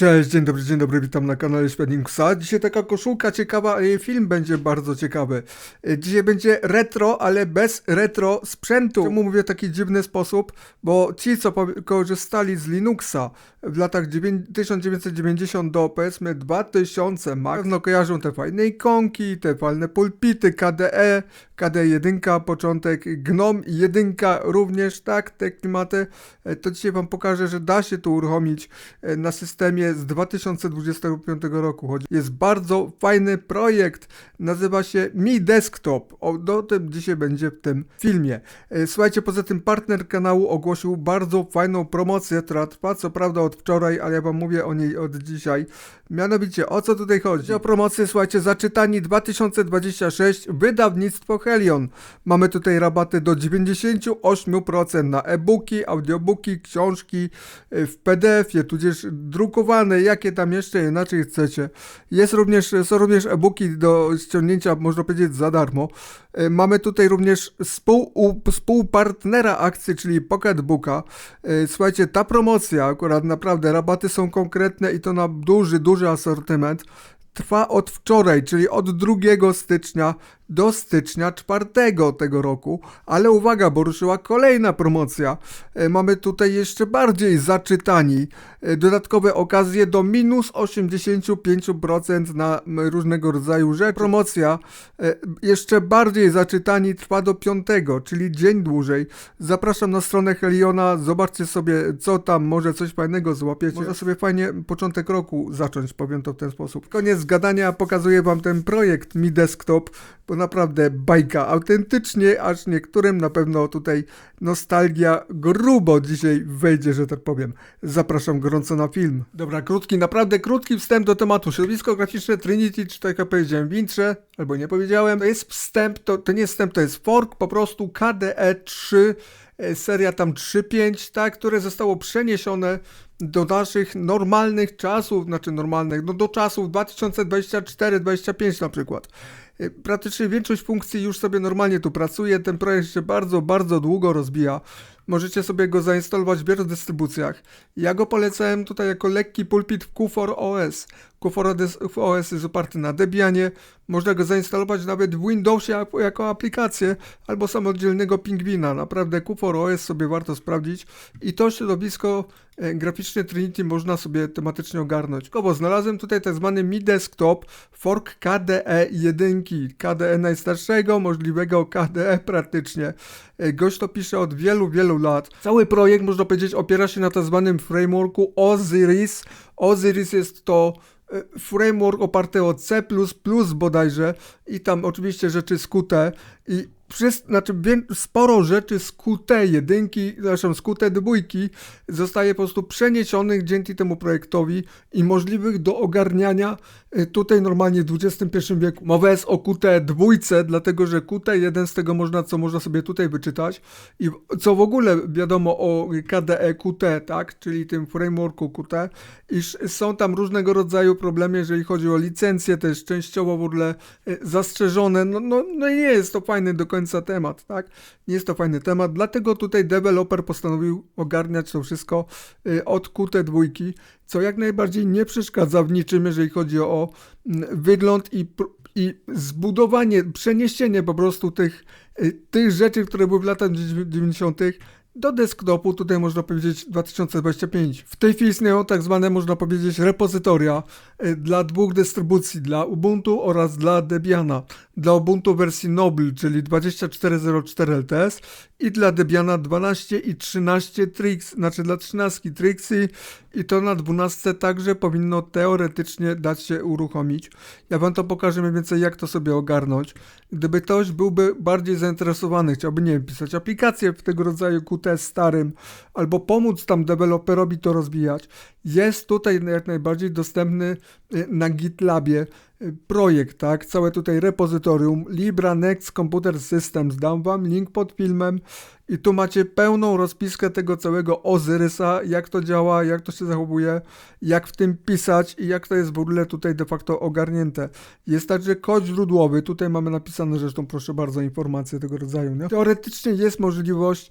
Cześć, dzień dobry, dzień dobry, witam na kanale Światniksa. Dzisiaj taka koszulka ciekawa, jej film będzie bardzo ciekawy. E, Dzisiaj będzie retro, ale bez retro sprzętu. Czemu mówię w taki dziwny sposób? Bo ci, co korzystali z Linuxa w latach dziewię- 1990 do powiedzmy 2000, na pewno kojarzą te fajne ikonki, te fajne pulpity, KDE, KDE1, początek, GNOME 1 również, tak, te klimaty. E, To dzisiaj wam pokażę, że da się to uruchomić e, na systemie z 2025 roku. Chodzi- Jest bardzo fajny projekt, nazywa się Mi Desktop. O, o tym dzisiaj będzie w tym filmie. E, Słuchajcie, poza tym partner kanału ogłosił bardzo fajną promocję, która trwa co prawda od wczoraj, ale ja wam mówię o niej od dzisiaj. Mianowicie, o co tutaj chodzi? O promocję, słuchajcie, zaczytani 2026, wydawnictwo Helion. Mamy tutaj rabaty do 98% na e-booki, audiobooki, książki y, w PDF-ie, tudzież drukowane, jakie tam jeszcze inaczej chcecie. Jest również, są również e-booki do ściągnięcia, można powiedzieć, za darmo. Y, Mamy tutaj również współ, u- współpartnera akcji, czyli Pocketbooka. Y, Słuchajcie, ta promocja, akurat naprawdę rabaty są konkretne i to na duży, duży asortyment. Trwa od wczoraj, czyli od 2 stycznia do stycznia 4 tego roku. Ale uwaga, bo ruszyła kolejna promocja. E, Mamy tutaj jeszcze bardziej zaczytani. e, Dodatkowe okazje do minus 85% na różnego rodzaju rzeczy. Promocja e, jeszcze bardziej zaczytani trwa do 5, czyli dzień dłużej. Zapraszam na stronę Heliona, zobaczcie sobie co tam, może coś fajnego złapiecie. Można sobie fajnie początek roku zacząć, powiem to w ten sposób. Koniec gadania, pokazuję wam ten projekt Mi Desktop, bo naprawdę bajka, autentycznie, aż niektórym na pewno tutaj nostalgia grubo dzisiaj wejdzie, że tak powiem. Zapraszam gorąco na film. Dobra, krótki, naprawdę krótki wstęp do tematu. Środowisko graficzne Trinity, czy tak jak powiedziałem w intrze, albo nie powiedziałem, to jest wstęp, to, to nie jest wstęp, to jest fork po prostu KDE 3, e, seria tam 3.5, tak, które zostało przeniesione do naszych normalnych czasów, znaczy normalnych, no do czasów 2024-2025 na przykład. Y, Praktycznie większość funkcji już sobie normalnie tu pracuje. Ten projekt się bardzo, bardzo długo rozbija. Możecie sobie go zainstalować w wielu dystrybucjach. Ja go polecałem tutaj jako lekki pulpit w Q4 OS. Q4 OS jest oparty na Debianie. Można go zainstalować nawet w Windowsie jako- aplikację albo samodzielnego pingwina. Naprawdę Q4 OS sobie warto sprawdzić. I to środowisko e, graficzne Trinity można sobie tematycznie ogarnąć. Bo znalazłem tutaj tak zwany Mi Desktop Fork KDE 1, KDE najstarszego, możliwego KDE praktycznie. E, Gość to pisze od wielu, wielu lat. Cały projekt, można powiedzieć, opiera się na tak zwanym frameworku Osiris. Osiris jest to framework oparty o C++ bodajże i tam oczywiście rzeczy skute i przez, znaczy sporo rzeczy z QT1, zresztą z QT2 zostaje po prostu przeniesionych dzięki temu projektowi i możliwych do ogarniania y, tutaj normalnie w XXI wieku. Mowa jest o QT2, dlatego że QT1 z tego można, co można sobie tutaj wyczytać. I co w ogóle wiadomo o KDE QT, tak, czyli tym frameworku QT, iż są tam różnego rodzaju problemy, jeżeli chodzi o licencje, też częściowo w ogóle y, zastrzeżone, no, no, no i nie jest to fajny do końca temat, tak, nie jest to fajny temat, dlatego tutaj deweloper postanowił ogarniać to wszystko y, od QT2, co jak najbardziej nie przeszkadza w niczym, jeżeli chodzi o mm, wygląd i, i zbudowanie, przeniesienie po prostu tych, y, tych rzeczy, które były w latach 90. do desktopu, tutaj można powiedzieć 2025. W tej chwili istnieją tak zwane, można powiedzieć, repozytoria y, dla dwóch dystrybucji, dla Ubuntu oraz dla Debiana. Dla Ubuntu wersji Noble, czyli 2404 LTS i dla Debiana 12 i 13 Trix, znaczy dla 13 Trixy i to na 12 także powinno teoretycznie dać się uruchomić. Ja wam to pokażę mniej więcej jak to sobie ogarnąć. Gdyby ktoś byłby bardziej zainteresowany, chciałby nie wiem, pisać aplikację w tego rodzaju QT starym albo pomóc tam deweloperowi to rozwijać, jest tutaj jak najbardziej dostępny y, na GitLabie y, projekt, tak? Całe tutaj repozytorium Libra Next Computer Systems. Dam wam link pod filmem i tu macie pełną rozpiskę tego całego Ozyrysa, jak to działa, jak to się zachowuje, jak w tym pisać i jak to jest w ogóle tutaj de facto ogarnięte. Jest także kod źródłowy, tutaj mamy napisane zresztą, proszę bardzo, informacje tego rodzaju. Nie? Teoretycznie jest możliwość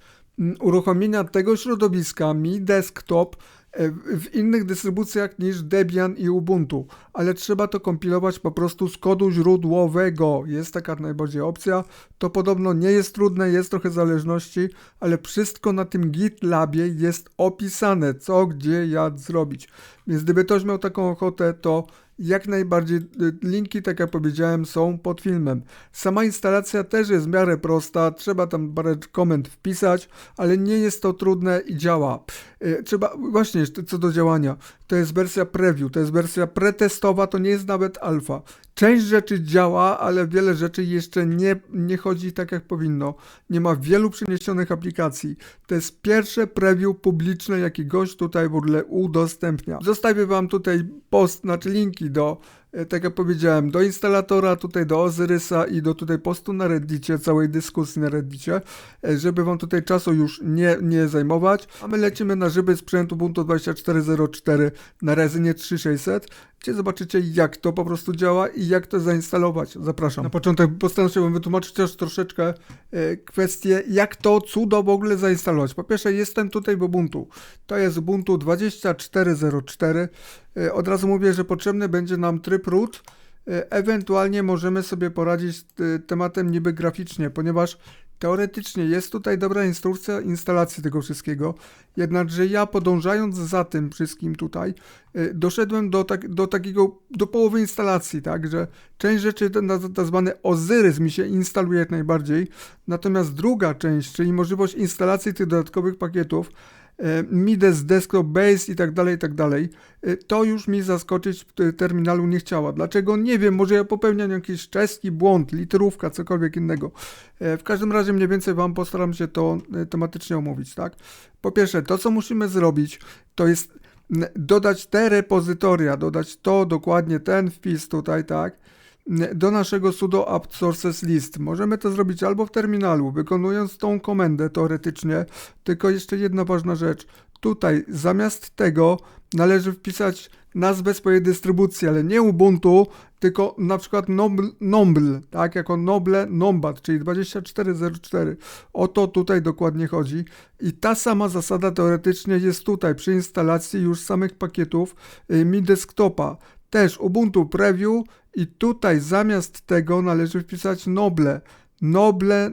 uruchomienia tego środowiska Mi Desktop e, w innych dystrybucjach niż Debian i Ubuntu, ale trzeba to kompilować po prostu z kodu źródłowego. Jest taka najbardziej opcja. To podobno nie jest trudne, jest trochę zależności, ale wszystko na tym GitLabie jest opisane, co, gdzie, jak zrobić. Więc gdyby ktoś miał taką ochotę, to jak najbardziej y, linki, tak jak powiedziałem, są pod filmem. Sama instalacja też jest w miarę prosta, trzeba tam parę komend wpisać, ale nie jest to trudne i działa. Y, Trzeba, właśnie co do działania, to jest wersja preview, to jest wersja pretestowa, to nie jest nawet alfa. Część rzeczy działa, ale wiele rzeczy jeszcze nie, nie chodzi tak jak powinno. Nie ma wielu przeniesionych aplikacji. To jest pierwsze preview publiczne, jaki gość tutaj w ogóle udostępnia. Zostawię wam tutaj post, znaczy linki do, tak jak powiedziałem, do instalatora, tutaj do Ozyrysa i do tutaj postu na Reddicie, całej dyskusji na Reddicie, e, żeby wam tutaj czasu już nie, nie zajmować. A my lecimy na żywy sprzęt Ubuntu 24.04 na Rezynie 3600, gdzie zobaczycie jak to po prostu działa i jak to zainstalować. Zapraszam. Na początek postaram się wam wytłumaczyć też troszeczkę e, kwestię, jak to cudo w ogóle zainstalować. Po pierwsze, jestem tutaj w Ubuntu. To jest Ubuntu 24.04. E, Od razu mówię, że potrzebny będzie nam tryb root. E, Ewentualnie możemy sobie poradzić z e, tematem niby graficznie, ponieważ teoretycznie jest tutaj dobra instrukcja instalacji tego wszystkiego. Jednakże ja podążając za tym wszystkim tutaj, doszedłem do, tak, do takiego, do połowy instalacji, tak, że część rzeczy, tak zwany Ozyrys mi się instaluje jak najbardziej, natomiast druga część, czyli możliwość instalacji tych dodatkowych pakietów, Mides, Desktop Base i tak dalej, i tak dalej, e, to już mi zaskoczyć w te- terminalu nie chciała. Dlaczego? Nie wiem, może ja popełniam jakiś czeski błąd, literówka, cokolwiek innego. E, W każdym razie mniej więcej Wam postaram się to e, tematycznie omówić, tak? Po pierwsze, to co musimy zrobić, to jest dodać te repozytoria, dodać to, dokładnie ten wpis tutaj, tak? Do naszego sudo apt sources list. Możemy to zrobić albo w terminalu, wykonując tą komendę teoretycznie, tylko jeszcze jedna ważna rzecz. Tutaj zamiast tego należy wpisać nazwę swojej dystrybucji, ale nie Ubuntu, tylko na przykład Nobl, Nomble, tak, jako Noble Nombat, czyli 2404. O to tutaj dokładnie chodzi. I ta sama zasada teoretycznie jest tutaj przy instalacji już samych pakietów y, Mi Desktopa. Też Ubuntu Preview i tutaj zamiast tego należy wpisać Noble. Noble y,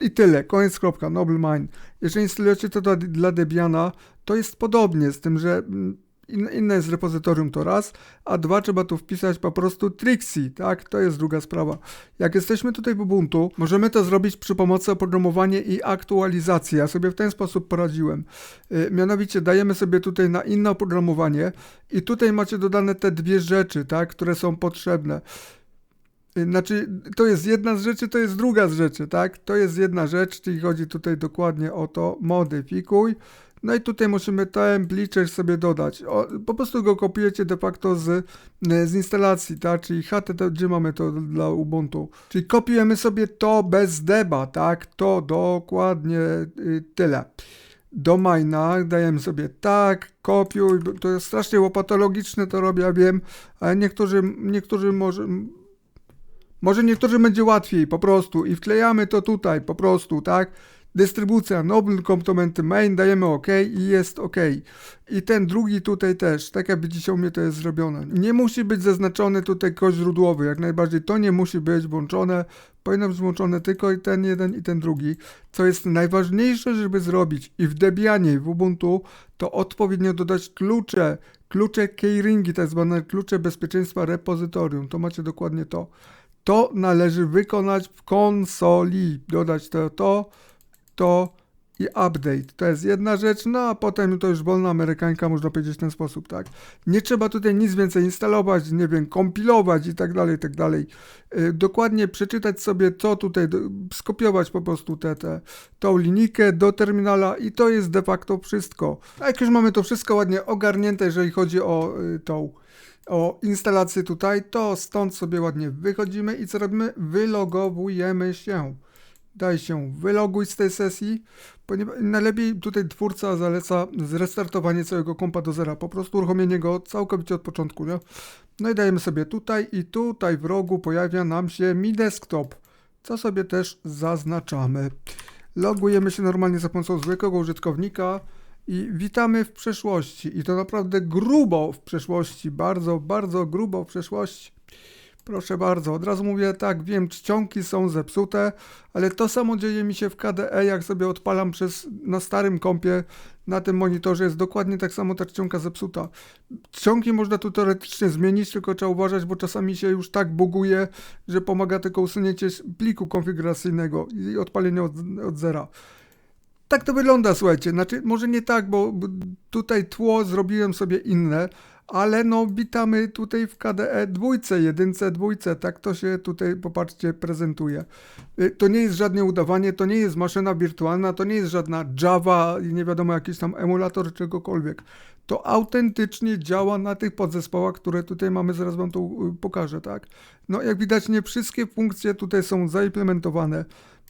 i tyle, koniec kropka, Noble Mine. Jeżeli instalujecie to dla, dla Debiana, to jest podobnie, z tym, że mm, inne jest repozytorium to raz, a dwa trzeba tu wpisać po prostu Trixie, tak? To jest druga sprawa. Jak jesteśmy tutaj w Ubuntu, możemy to zrobić przy pomocy oprogramowania i aktualizacji. Ja sobie w ten sposób poradziłem. Y, mianowicie dajemy sobie tutaj na inne oprogramowanie i tutaj macie dodane te dwie rzeczy, tak? Które są potrzebne. Y, Znaczy, to jest jedna z rzeczy, to jest druga z rzeczy, tak? To jest jedna rzecz, czyli chodzi tutaj dokładnie o to, modyfikuj. No i tutaj musimy template sobie dodać. O, po prostu go kopiujecie de facto z, z instalacji, tak? Czyli HTTP, gdzie mamy to dla Ubuntu. Czyli kopiujemy sobie to bez deba, tak? To dokładnie y, tyle. Do maina dajemy sobie tak, kopiuj, to jest strasznie łopatologiczne, to robię, ja wiem, ale niektórzy, niektórzy może, może niektórym będzie łatwiej po prostu i wklejamy to tutaj po prostu, tak? Dystrybucja Noble Componenty Main, dajemy OK i jest OK. I ten drugi tutaj też, tak jak widzicie u mnie to jest zrobione. Nie musi być zaznaczony tutaj kod źródłowy, jak najbardziej to nie musi być włączone. Powinno być włączone tylko i ten jeden i ten drugi. Co jest najważniejsze, żeby zrobić i w Debianie i w Ubuntu, to odpowiednio dodać klucze, klucze keyringi, tak zwane klucze bezpieczeństwa repozytorium. To macie dokładnie to. To należy wykonać w konsoli. Dodać to, to, to i update. To jest jedna rzecz, no a potem to już wolna amerykańka, można powiedzieć w ten sposób, tak. Nie trzeba tutaj nic więcej instalować, nie wiem, kompilować i tak dalej, i tak dalej. Yy, dokładnie przeczytać sobie, co tutaj, skopiować po prostu tę te, tą linijkę do terminala i to jest de facto wszystko. A jak już mamy to wszystko ładnie ogarnięte, jeżeli chodzi o yy, tą o instalację tutaj, to stąd sobie ładnie wychodzimy i co robimy? Wylogowujemy się. Daj się wyloguj z tej sesji, ponieważ najlepiej tutaj twórca zaleca zrestartowanie całego kompa do zera, po prostu uruchomienie go całkowicie od początku, nie? No i dajemy sobie tutaj i tutaj w rogu pojawia nam się Mi Desktop, co sobie też zaznaczamy. Logujemy się normalnie za pomocą zwykłego użytkownika I witamy w przeszłości. I to naprawdę grubo w przeszłości. Bardzo, bardzo grubo w przeszłości. Proszę bardzo, od razu mówię tak, wiem, czcionki są zepsute, ale to samo dzieje mi się w KDE, jak sobie odpalam przez, na starym kompie, na tym monitorze jest dokładnie tak samo ta czcionka zepsuta. Czcionki można tu teoretycznie zmienić, tylko trzeba uważać, bo czasami się już tak buguje, że pomaga tylko usunięcie pliku konfiguracyjnego i odpalenie od, od zera. Tak to wygląda, słuchajcie. Znaczy, może nie tak, bo tutaj tło zrobiłem sobie inne, ale no witamy tutaj w KDE dwójce, jedynce, dwójce. Tak to się tutaj, popatrzcie, prezentuje. Y, To nie jest żadne udawanie, to nie jest maszyna wirtualna, to nie jest żadna Java i nie wiadomo jakiś tam emulator czegokolwiek. To autentycznie działa na tych podzespołach, które tutaj mamy, zaraz wam to y, pokażę, tak? No jak widać nie wszystkie funkcje tutaj są zaimplementowane,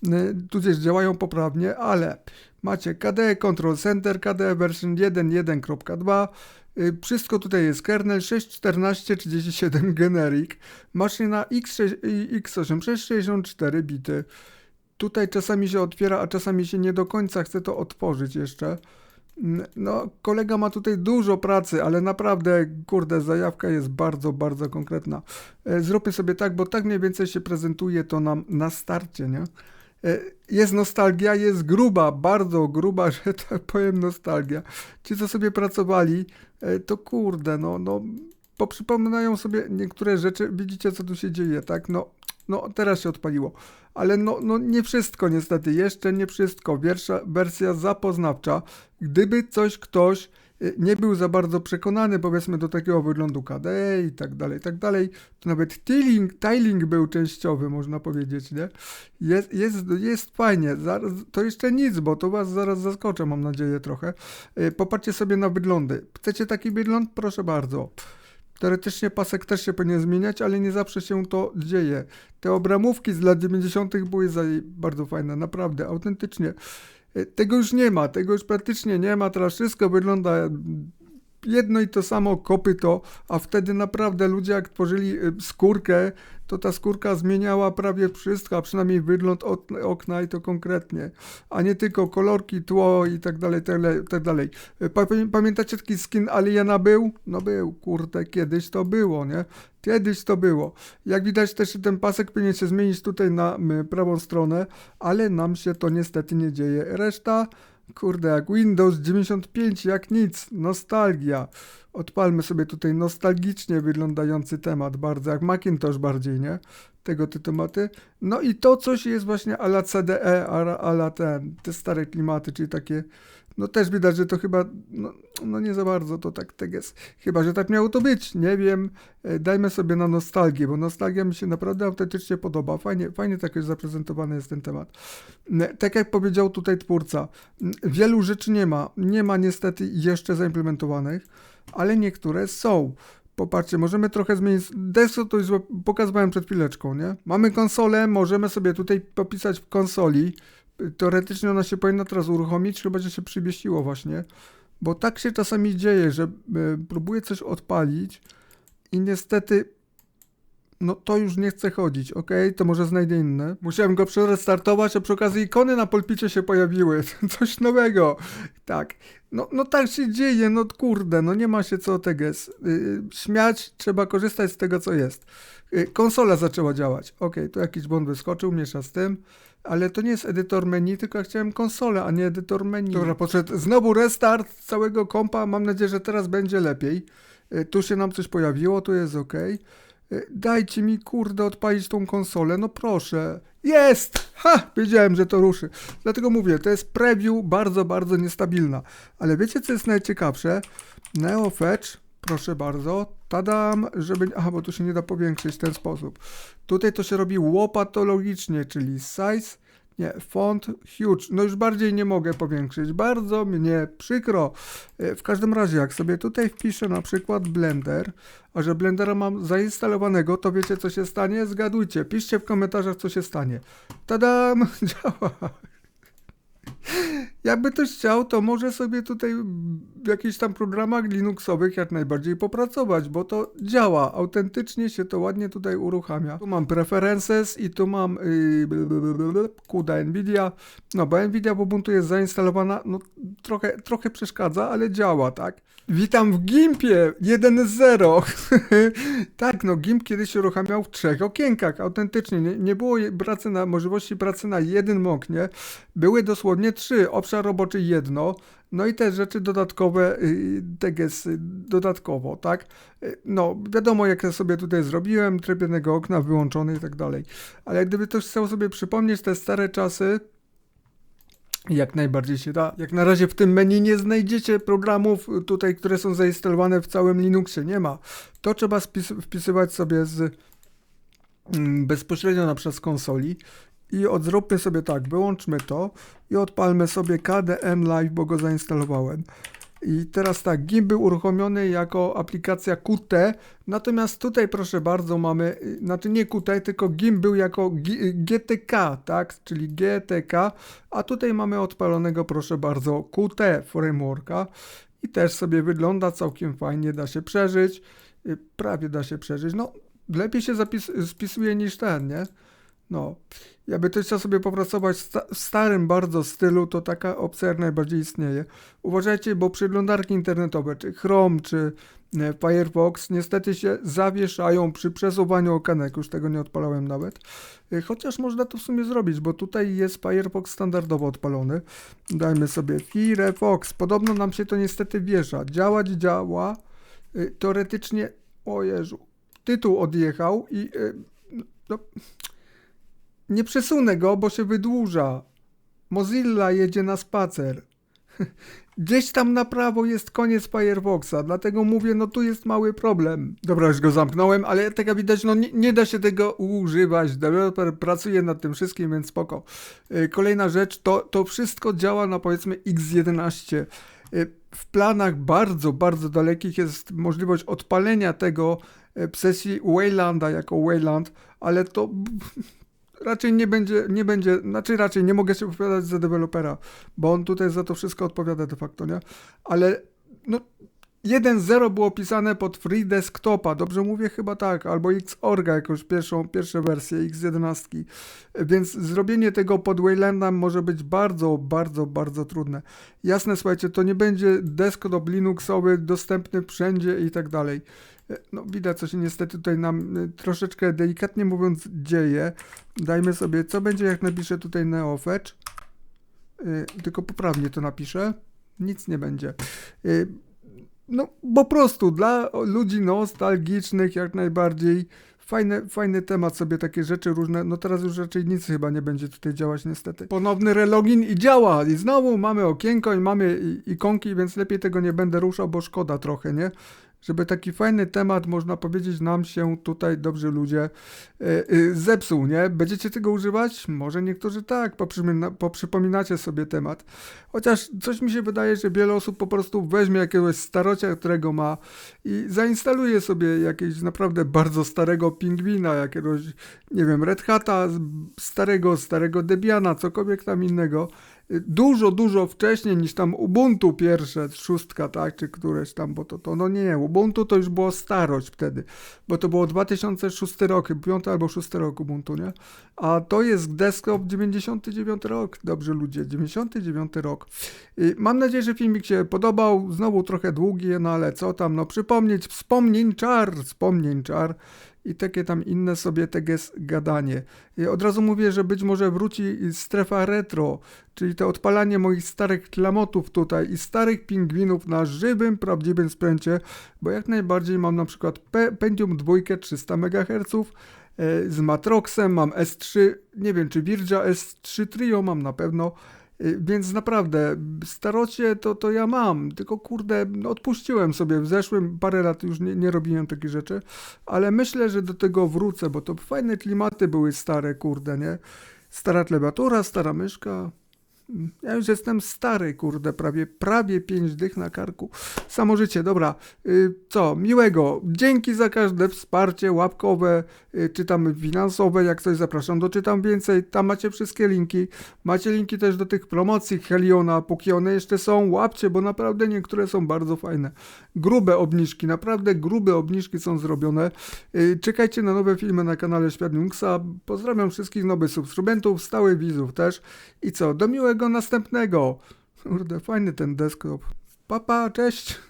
y, tudzież działają poprawnie, ale macie KDE Control Center, KDE version 1.1.2, y, wszystko tutaj jest kernel 6.14.37 generic, maszyna X6, i x86 64 bity. Tutaj czasami się otwiera, a czasami się nie do końca chce to otworzyć jeszcze. No, kolega ma tutaj dużo pracy, ale naprawdę, kurde, zajawka jest bardzo, bardzo konkretna. E, Zróbmy sobie tak, bo tak mniej więcej się prezentuje to nam na starcie, nie? E, Jest nostalgia, jest gruba, bardzo gruba, że tak powiem, nostalgia. Ci, co sobie pracowali, e, to kurde, no, no, poprzypominają sobie niektóre rzeczy, widzicie, co tu się dzieje, tak? No, no teraz się odpaliło. Ale no, no nie wszystko niestety, jeszcze nie wszystko. Wiersza, wersja zapoznawcza. Gdyby coś ktoś nie był za bardzo przekonany, powiedzmy, do takiego wyglądu KDE i tak dalej, i tak dalej, to nawet tiling, tiling był częściowy, można powiedzieć, nie? Jest, jest, jest fajnie. Zaraz, to jeszcze nic, bo to was zaraz zaskoczę, mam nadzieję, trochę. Y, Popatrzcie sobie na wyglądy. Chcecie taki wygląd? Proszę bardzo. Teoretycznie pasek też się powinien zmieniać, ale nie zawsze się to dzieje. Te obramówki z lat 90. były bardzo fajne, naprawdę, autentycznie. Tego już nie ma, tego już praktycznie nie ma, teraz wszystko wygląda jedno i to samo kopyto, a wtedy naprawdę ludzie jak tworzyli y, skórkę, to ta skórka zmieniała prawie wszystko, a przynajmniej wygląd ok- okna i to konkretnie, a nie tylko kolorki, tło i tak dalej, tak dalej. Tak dalej. Y, pa- Pamiętacie taki skin Aliena był? No był, kurde, kiedyś to było, nie? Kiedyś to było. Jak widać też ten pasek powinien się zmienić tutaj na prawą stronę, ale nam się to niestety nie dzieje. Reszta Kurde, jak Windows 95, jak nic, nostalgia. Odpalmy sobie tutaj nostalgicznie wyglądający temat, bardzo jak Macintosh bardziej, nie? Tego te tematy. No i to coś jest właśnie ala CDE, ala, ala ten, te stare klimaty, czyli takie, no też widać, że to chyba, no, no nie za bardzo to tak, jest. Chyba, że tak miało to być, nie wiem. E, Dajmy sobie na nostalgię, bo nostalgia mi się naprawdę autentycznie podoba. Fajnie, fajnie tak jest zaprezentowany jest ten temat. N- Tak jak powiedział tutaj twórca, wielu rzeczy nie ma. Nie ma niestety jeszcze zaimplementowanych, ale niektóre są. Popatrzcie, możemy trochę zmienić. Desktop to już pokazywałem przed chwileczką, nie? Mamy konsolę, możemy sobie tutaj popisać w konsoli. Teoretycznie ona się powinna teraz uruchomić, chyba że się przybieściło właśnie. Bo tak się czasami dzieje, że y, próbuję coś odpalić i niestety no to już nie chce chodzić, ok? To może znajdę inne. Musiałem go przerestartować, a przy okazji ikony na polpicie się pojawiły. Coś nowego. Tak. No, no tak się dzieje, no kurde, no nie ma się co tego yy, śmiać, trzeba korzystać z tego, co jest. Yy, konsola zaczęła działać. Ok, tu jakiś błąd wyskoczył, miesza z tym. Ale to nie jest edytor menu, tylko ja chciałem konsolę, a nie edytor menu. Dobra, podszedł znowu restart całego kompa. Mam nadzieję, że teraz będzie lepiej. Yy, tu się nam coś pojawiło, tu jest ok. Y, Dajcie mi kurde odpalić tą konsolę, no proszę. Jest! Ha! Wiedziałem, że to ruszy. Dlatego mówię, to jest preview bardzo, bardzo niestabilna. Ale wiecie, co jest najciekawsze? Neo Fetch, proszę bardzo. Tadam, żeby... Aha, bo tu się nie da powiększyć w ten sposób. Tutaj to się robi łopatologicznie, czyli size... Nie, font huge. No już bardziej nie mogę powiększyć. Bardzo mnie przykro. E, W każdym razie, jak sobie tutaj wpiszę na przykład Blender, a że Blendera mam zainstalowanego, to wiecie co się stanie? Zgadujcie. Piszcie w komentarzach co się stanie. Tadam! Działa. Jakby ktoś chciał, to może sobie tutaj w jakichś tam programach Linuxowych jak najbardziej popracować, bo to działa, autentycznie się to ładnie tutaj uruchamia. Tu mam preferences i tu mam blablabla, kuda Nvidia, no bo Nvidia w Ubuntu jest zainstalowana, no trochę, trochę przeszkadza, ale działa, tak? Witam w Gimpie 1.0. tak, no Gimp kiedyś się uruchamiał w trzech okienkach, autentycznie. Nie, nie było pracy na, możliwości pracy na jeden mok, nie? Były dosłownie trzy. Obszar roboczy jedno, no i te rzeczy dodatkowe, y, teges y, dodatkowo, tak? Y, No, wiadomo jak ja sobie tutaj zrobiłem, tryb jednego okna wyłączony i tak dalej. Ale gdyby ktoś chciał sobie przypomnieć te stare czasy, jak najbardziej się da. Jak na razie w tym menu nie znajdziecie programów tutaj, które są zainstalowane w całym Linuxie. Nie ma. To trzeba wpisywać sobie z mm, bezpośrednio na przykład z konsoli i od, zróbmy sobie tak, wyłączmy to i odpalmy sobie KDN Live, bo go zainstalowałem. I teraz tak, GIMP był uruchomiony jako aplikacja Qt, natomiast tutaj proszę bardzo mamy, znaczy nie Qt, tylko GIMP był jako G- GTK, tak, czyli GTK, a tutaj mamy odpalonego proszę bardzo Qt frameworka. I też sobie wygląda całkiem fajnie, da się przeżyć, y, prawie da się przeżyć, no lepiej się spisuje niż ten, nie? No, jakby ktoś chciał sobie popracować w sta- w starym bardzo stylu, to taka opcja jak najbardziej istnieje. Uważajcie, bo przeglądarki internetowe, czy Chrome, czy e, Firefox, niestety się zawieszają przy przesuwaniu okanek. Już tego nie odpalałem nawet. E, Chociaż można to w sumie zrobić, bo tutaj jest Firefox standardowo odpalony. Dajmy sobie Firefox. Podobno nam się to niestety wiesza. Działać działa. E, Teoretycznie, o Jezu, tytuł odjechał i no, nie przesunę go, bo się wydłuża. Mozilla jedzie na spacer. Gdzieś tam na prawo jest koniec Firefoxa, dlatego mówię, no tu jest mały problem. Dobra, już go zamknąłem, ale tak jak widać, no nie, nie da się tego używać. Developer pracuje nad tym wszystkim, więc spoko. Y, Kolejna rzecz, to, to wszystko działa na powiedzmy X11. Y, W planach bardzo, bardzo dalekich jest możliwość odpalenia tego y, w sesji Waylanda jako Wayland, ale to raczej nie będzie, nie będzie, znaczy raczej nie mogę się wypowiadać za dewelopera, bo on tutaj za to wszystko odpowiada de facto, nie? Ale no 1.0 było pisane pod Free Desktopa, dobrze mówię chyba tak, albo Xorga jakąś pierwszą, pierwsze wersje X11, więc zrobienie tego pod Waylandem może być bardzo, bardzo, bardzo trudne. Jasne, słuchajcie, to nie będzie desktop Linuxowy dostępny wszędzie i tak dalej. No widać, co się niestety tutaj nam y, troszeczkę delikatnie mówiąc dzieje. Dajmy sobie, co będzie jak napiszę tutaj neofetch. Yy, tylko poprawnie to napiszę. Nic nie będzie. No po prostu dla ludzi nostalgicznych jak najbardziej fajny, fajny temat sobie takie rzeczy różne, no teraz już raczej nic chyba nie będzie tutaj działać niestety. Ponowny relogin i działa i znowu mamy okienko i mamy ikonki, więc lepiej tego nie będę ruszał, bo szkoda trochę, nie? Żeby taki fajny temat, można powiedzieć, nam się tutaj, dobrzy ludzie, e, e, zepsuł, nie? Będziecie tego używać? Może niektórzy tak, poprzypomina- poprzypominacie sobie temat. Chociaż coś mi się wydaje, że wiele osób po prostu weźmie jakiegoś starocia, którego ma i zainstaluje sobie jakiegoś naprawdę bardzo starego pingwina, jakiegoś, nie wiem, Red Hata, starego, starego Debiana, cokolwiek tam innego. Dużo, dużo wcześniej niż tam Ubuntu pierwsze, szóstka, tak, czy któreś tam, bo to, to no nie, Ubuntu to już było starość wtedy, bo to było 2006 rok, 5 albo 6 rok Ubuntu, nie? A to jest desktop 99 rok, dobrze ludzie, 99 rok. I mam nadzieję, że filmik się podobał, znowu trochę długi, no ale co tam, no przypomnieć, wspomnień czar, wspomnień czar i takie tam inne sobie teges gadanie. Od razu mówię, że być może wróci strefa retro, czyli to odpalanie moich starych klamotów tutaj i starych pingwinów na żywym, prawdziwym sprzęcie, bo jak najbardziej mam na przykład Pe- Pentium 2 300 MHz, z Matroxem mam S3, nie wiem czy Virgia S3 Trio mam na pewno, Więc naprawdę, starocie to, to ja mam, tylko kurde, no odpuściłem sobie. W zeszłym parę lat już nie, nie robiłem takich rzeczy, ale myślę, że do tego wrócę, bo to fajne klimaty były stare, kurde, nie? Stara klawiatura, stara myszka. Ja już jestem stary, kurde, prawie, prawie pięć dych na karku. Samo życie, dobra. Y, co, miłego. Dzięki za każde wsparcie łapkowe, y, czy tam finansowe, jak coś zapraszam, doczytam więcej. Tam macie wszystkie linki. Macie linki też do tych promocji Heliona, póki one jeszcze są. Łapcie, bo naprawdę niektóre są bardzo fajne. Grube obniżki, naprawdę grube obniżki są zrobione. Y, Czekajcie na nowe filmy na kanale Świat. Pozdrawiam wszystkich nowych subskrybentów, stałych widzów też. I co, do miłego następnego. Kurde, fajny ten desktop. Papa, cześć.